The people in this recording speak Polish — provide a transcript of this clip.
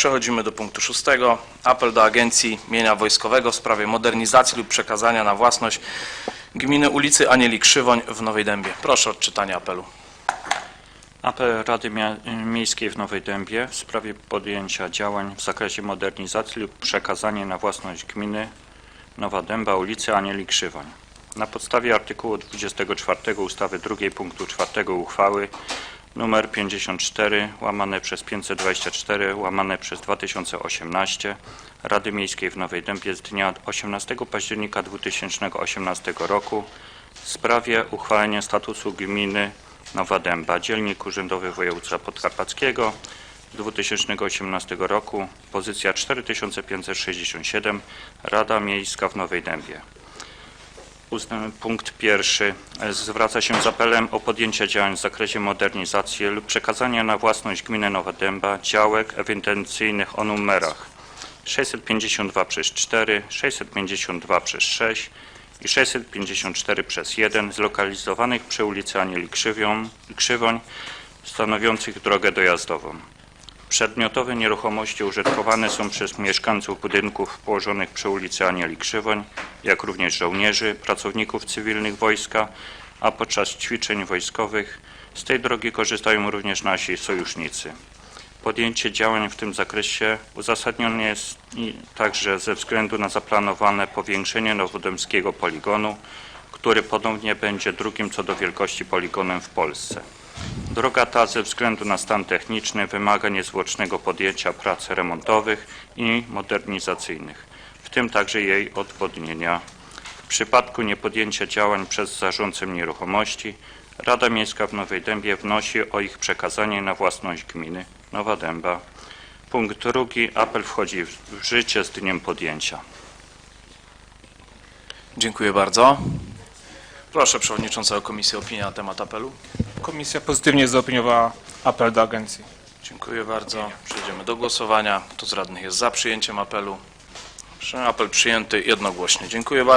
Przechodzimy do punktu szóstego. Apel do Agencji Mienia Wojskowego w sprawie modernizacji lub przekazania na własność gminy ulicy Anieli Krzywoń w Nowej Dębie. Proszę o odczytanie apelu. Apel Rady Miejskiej w Nowej Dębie w sprawie podjęcia działań w zakresie modernizacji lub przekazania na własność gminy Nowa Dęba ulicy Anieli Krzywoń. Na podstawie artykułu 24 ustawy 2 punktu 4 uchwały nr 54 łamane przez 524 łamane przez 2018 Rady Miejskiej w Nowej Dębie z dnia 18 października 2018 roku w sprawie uchwalenia statusu gminy Nowa Dęba, Dziennik Urzędowy Województwa Podkarpackiego 2018 roku, pozycja 4567, Rada Miejska w Nowej Dębie. Uzna- Punkt pierwszy. Zwraca się z apelem o podjęcie działań w zakresie modernizacji lub przekazania na własność gminy Nowa Dęba działek ewidencyjnych o numerach 652 przez 4, 652 przez 6 i 654 przez 1 zlokalizowanych przy ulicy Anieli Krzywią, Krzywoń stanowiących drogę dojazdową. Przedmiotowe nieruchomości użytkowane są przez mieszkańców budynków położonych przy ulicy Anieli Krzywoń, jak również żołnierzy, pracowników cywilnych wojska, a podczas ćwiczeń wojskowych z tej drogi korzystają również nasi sojusznicy. Podjęcie działań w tym zakresie uzasadnione jest także ze względu na zaplanowane powiększenie nowodębskiego poligonu, który ponownie będzie drugim co do wielkości poligonem w Polsce. Droga ta ze względu na stan techniczny wymaga niezwłocznego podjęcia prac remontowych i modernizacyjnych, w tym także jej odwodnienia. W przypadku niepodjęcia działań przez zarządcę nieruchomości Rada Miejska w Nowej Dębie wnosi o ich przekazanie na własność gminy Nowa Dęba. Punkt drugi. Apel wchodzi w w życie z dniem podjęcia. Dziękuję bardzo. Proszę Przewodniczącego Komisji o opinię na temat apelu. Komisja pozytywnie zaopiniowała apel do agencji. Dziękuję bardzo. Przejdziemy do głosowania. Kto z radnych jest za przyjęciem apelu? Apel przyjęty jednogłośnie. Dziękuję bardzo.